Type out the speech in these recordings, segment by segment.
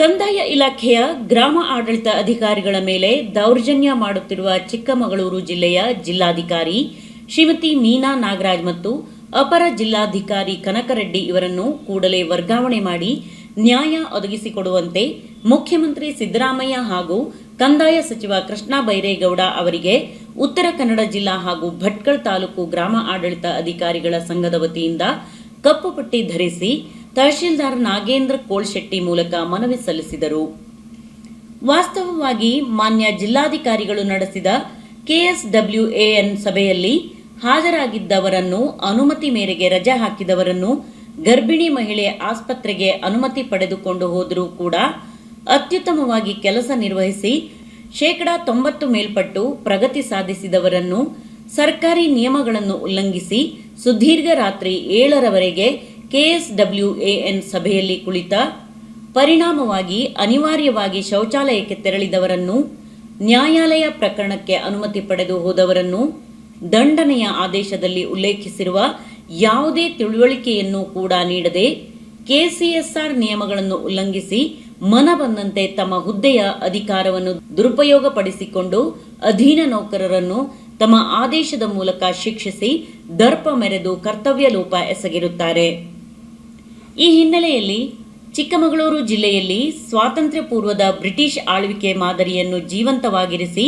ಕಂದಾಯ ಇಲಾಖೆಯ ಗ್ರಾಮ ಆಡಳಿತ ಅಧಿಕಾರಿಗಳ ಮೇಲೆ ದೌರ್ಜನ್ಯ ಮಾಡುತ್ತಿರುವ ಚಿಕ್ಕಮಗಳೂರು ಜಿಲ್ಲೆಯ ಜಿಲ್ಲಾಧಿಕಾರಿ ಶ್ರೀಮತಿ ಮೀನಾ ನಾಗರಾಜ್ ಮತ್ತು ಅಪರ ಜಿಲ್ಲಾಧಿಕಾರಿ ಕನಕರೆಡ್ಡಿ ಇವರನ್ನು ಕೂಡಲೇ ವರ್ಗಾವಣೆ ಮಾಡಿ ನ್ಯಾಯ ಒದಗಿಸಿಕೊಡುವಂತೆ ಮುಖ್ಯಮಂತ್ರಿ ಸಿದ್ದರಾಮಯ್ಯ ಹಾಗೂ ಕಂದಾಯ ಸಚಿವ ಕೃಷ್ಣ ಬೈರೇಗೌಡ ಅವರಿಗೆ ಉತ್ತರ ಕನ್ನಡ ಜಿಲ್ಲಾ ಹಾಗೂ ಭಟ್ಕಳ ತಾಲೂಕು ಗ್ರಾಮ ಆಡಳಿತ ಅಧಿಕಾರಿಗಳ ಸಂಘದ ವತಿಯಿಂದ ಕಪ್ಪು ಪಟ್ಟಿ ಧರಿಸಿ ತಹಶೀಲ್ದಾರ್ ನಾಗೇಂದ್ರ ಕೋಳ್ಶೆಟ್ಟಿ ಮೂಲಕ ಮನವಿ ಸಲ್ಲಿಸಿದರು. ವಾಸ್ತವವಾಗಿ ಮಾನ್ಯ ಜಿಲ್ಲಾಧಿಕಾರಿಗಳು ನಡೆಸಿದ ಕೆಎಸ್ಡಬ್ಲ್ಯೂಎಎನ್ ಸಭೆಯಲ್ಲಿ ಹಾಜರಾಗಿದ್ದವರನ್ನು ಅನುಮತಿ ಮೇರೆಗೆ ರಜೆ ಹಾಕಿದವರನ್ನು ಗರ್ಭಿಣಿ ಮಹಿಳೆ ಆಸ್ಪತ್ರೆಗೆ ಅನುಮತಿ ಪಡೆದುಕೊಂಡು ಹೋದರೂ ಕೂಡ ಅತ್ಯುತ್ತಮವಾಗಿ ಕೆಲಸ ನಿರ್ವಹಿಸಿ ಶೇಕಡಾ ತೊಂಬತ್ತು ಮೇಲ್ಪಟ್ಟು ಪ್ರಗತಿ ಸಾಧಿಸಿದವರನ್ನು ಸರ್ಕಾರಿ ನಿಯಮಗಳನ್ನು ಉಲ್ಲಂಘಿಸಿ ಸುದೀರ್ಘ ರಾತ್ರಿ ಏಳರವರೆಗೆ ಕೆಎಸ್ಡಬ್ಲ್ಯೂಎಎನ್ ಸಭೆಯಲ್ಲಿ ಕುಳಿತ ಪರಿಣಾಮವಾಗಿ ಅನಿವಾರ್ಯವಾಗಿ ಶೌಚಾಲಯಕ್ಕೆ ತೆರಳಿದವರನ್ನು, ನ್ಯಾಯಾಲಯ ಪ್ರಕರಣಕ್ಕೆ ಅನುಮತಿ ಪಡೆದು ಹೋದವರನ್ನು ದಂಡನೆಯ ಆದೇಶದಲ್ಲಿ ಉಲ್ಲೇಖಿಸಿರುವ ಯಾವುದೇ ತಿಳುವಳಿಕೆಯನ್ನು ಕೂಡ ನೀಡದೆ ಕೆಸಿಎಸ್ಆರ್ ನಿಯಮಗಳನ್ನು ಉಲ್ಲಂಘಿಸಿ ಮನ ಬಂದಂತೆ ತಮ್ಮ ಹುದ್ದೆಯ ಅಧಿಕಾರವನ್ನು ದುರುಪಯೋಗಪಡಿಸಿಕೊಂಡು ಅಧೀನ ನೌಕರರನ್ನು ತಮ್ಮ ಆದೇಶದ ಮೂಲಕ ಶಿಕ್ಷಿಸಿ ದರ್ಪ ಮೆರೆದು ಕರ್ತವ್ಯ ಲೋಪ ಎಸಗಿರುತ್ತಾರೆ. ಈ ಹಿನ್ನೆಲೆಯಲ್ಲಿ ಚಿಕ್ಕಮಗಳೂರು ಜಿಲ್ಲೆಯಲ್ಲಿ ಸ್ವಾತಂತ್ರ್ಯ ಪೂರ್ವದ ಬ್ರಿಟಿಷ್ ಆಳ್ವಿಕೆ ಮಾದರಿಯನ್ನು ಜೀವಂತವಾಗಿರಿಸಿ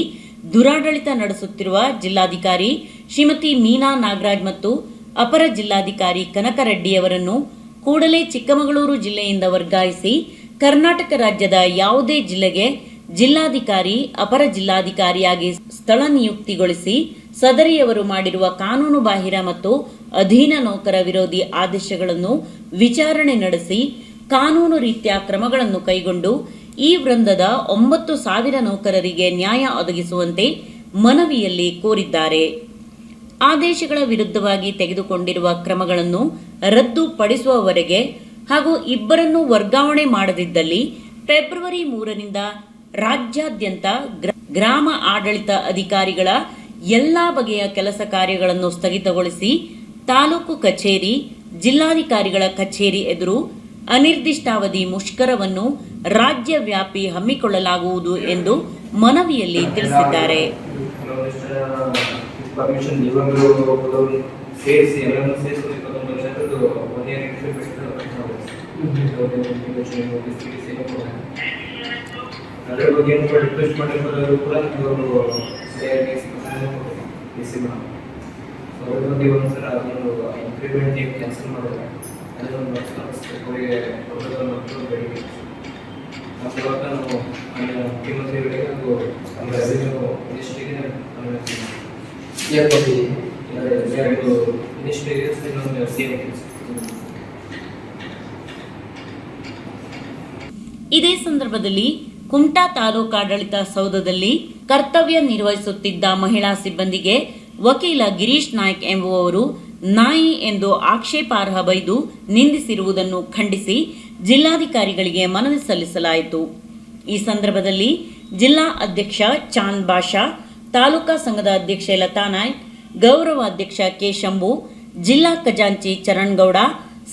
ದುರಾಡಳಿತ ನಡೆಸುತ್ತಿರುವ ಜಿಲ್ಲಾಧಿಕಾರಿ ಶ್ರೀಮತಿ ಮೀನಾ ನಾಗರಾಜ್ ಮತ್ತು ಅಪರ ಜಿಲ್ಲಾಧಿಕಾರಿ ಕನಕರೆಡ್ಡಿಯವರನ್ನು ಕೂಡಲೇ ಚಿಕ್ಕಮಗಳೂರು ಜಿಲ್ಲೆಯಿಂದ ವರ್ಗಾಯಿಸಿ ಕರ್ನಾಟಕ ರಾಜ್ಯದ ಯಾವುದೇ ಜಿಲ್ಲೆಗೆ ಜಿಲ್ಲಾಧಿಕಾರಿ, ಅಪರ ಜಿಲ್ಲಾಧಿಕಾರಿಯಾಗಿ ಸ್ಥಳ ನಿಯುಕ್ತಿಗೊಳಿಸಿ ಸದರಿಯವರು ಮಾಡಿರುವ ಕಾನೂನು ಬಾಹಿರ ಮತ್ತು ಅಧೀನ ನೌಕರ ವಿರೋಧಿ ಆದೇಶಗಳನ್ನು ವಿಚಾರಣೆ ನಡೆಸಿ ಕಾನೂನು ರೀತ್ಯ ಕ್ರಮಗಳನ್ನು ಕೈಗೊಂಡು ಈ ವೃಂದದ ಒಂಬತ್ತು ಸಾವಿರ ನೌಕರರಿಗೆ ನ್ಯಾಯ ಒದಗಿಸುವಂತೆ ಮನವಿಯಲ್ಲಿ ಕೋರಿದ್ದಾರೆ. ಆದೇಶಗಳ ವಿರುದ್ಧವಾಗಿ ತೆಗೆದುಕೊಂಡಿರುವ ಕ್ರಮಗಳನ್ನು ರದ್ದುಪಡಿಸುವವರೆಗೆ ಹಾಗೂ ಇಬ್ಬರನ್ನು ವರ್ಗಾವಣೆ ಮಾಡದಿದ್ದಲ್ಲಿ ಫೆಬ್ರವರಿ ಮೂರರಿಂದ ರಾಜ್ಯಾದ್ಯಂತ ಗ್ರ- ಗ್ರಾಮ ಆಡಳಿತ ಅಧಿಕಾರಿಗಳ ಎಲ್ಲಾ ಬಗೆಯ ಕೆಲಸ ಕಾರ್ಯಗಳನ್ನು ಸ್ಥಗಿತಗೊಳಿಸಿ ತಾಲೂಕು ಕಚೇರಿ ಜಿಲ್ಲಾಧಿಕಾರಿಗಳ ಕಚೇರಿ ಎದುರು ಅನಿರ್ದಿಷ್ಟಾವಧಿ ಮುಷ್ಕರವನ್ನು ರಾಜ್ಯವ್ಯಾಪಿ ಹಮ್ಮಿಕೊಳ್ಳಲಾಗುವುದು ಎಂದು ಮನವಿಯಲ್ಲಿ ತಿಳಿಸಿದ್ದಾರೆ. ಅದರ ಟ್ರೀಟ್ಮೆಂಟ್ ಕ್ಯಾನ್ಸಲ್ ಮಾಡಿದ್ರೆ ಅದೊಂದು ಮನಸ್ಸು ಅನಿಸ್ತು ಅವರಿಗೆ ಕೊಡೋದು ಮತ್ತು ಬೆಳಿಗ್ಗೆ ಮತ್ತು ಇವಾಗ ನಾವು ಆಮೇಲೆ ಮುಖ್ಯಮಂತ್ರಿಗಳಿಗೆ ಹಾಗೂ ನಮ್ಮ ರೆವಿನ್ಯೂ ಮಿನಿಸ್ಟ್ರಿಗೆ ಎರಡು ಮಿನಿಸ್ಟ್ರಿಗೆ ಇನ್ನೊಂದು ಅರ್ಜಿ ಹಾಕಿದ್ವಿ. ಇದೇ ಸಂದರ್ಭದಲ್ಲಿ ಕುಮಟಾ ತಾಲೂಕಾಡಳಿತ ಸೌಧದಲ್ಲಿ ಕರ್ತವ್ಯ ನಿರ್ವಹಿಸುತ್ತಿದ್ದ ಮಹಿಳಾ ಸಿಬ್ಬಂದಿಗೆ ವಕೀಲ ಗಿರೀಶ್ ನಾಯ್ಕ್ ಎಂಬುವವರು ನಾಯಿ ಎಂದು ಆಕ್ಷೇಪಾರ್ಹ ಬೈದು ನಿಂದಿಸಿರುವುದನ್ನು ಖಂಡಿಸಿ ಜಿಲ್ಲಾಧಿಕಾರಿಗಳಿಗೆ ಮನವಿ ಸಲ್ಲಿಸಲಾಯಿತು. ಈ ಸಂದರ್ಭದಲ್ಲಿ ಜಿಲ್ಲಾ ಅಧ್ಯಕ್ಷ ಚಾಂದ್ ಬಾಷಾ, ತಾಲೂಕಾ ಸಂಘದ ಅಧ್ಯಕ್ಷೆ ಲತಾ ನಾಯ್ ಗೌರವ ಅಧ್ಯಕ್ಷ ಕೆ ಶಂಭು, ಜಿಲ್ಲಾ ಖಜಾಂಚಿ ಚರಣ್ಗೌಡ,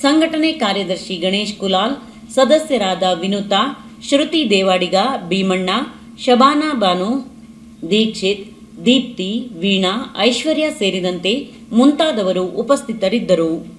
ಸಂಘಟನೆ ಕಾರ್ಯದರ್ಶಿ ಗಣೇಶ್ ಕುಲಾಲ್, ಸದಸ್ಯರಾದ ವಿನುತಾ, ಶ್ರುತಿ ದೇವಾಡಿಗ ಭೀಮಣ್ಣ, ಶಬಾನಾ ಬಾನು, ದೀಕ್ಷಿತ್, ದೀಪ್ತಿ, ವೀಣಾ, ಐಶ್ವರ್ಯ ಸೇರಿದಂತೆ ಮುಂತಾದವರು ಉಪಸ್ಥಿತರಿದ್ದರು.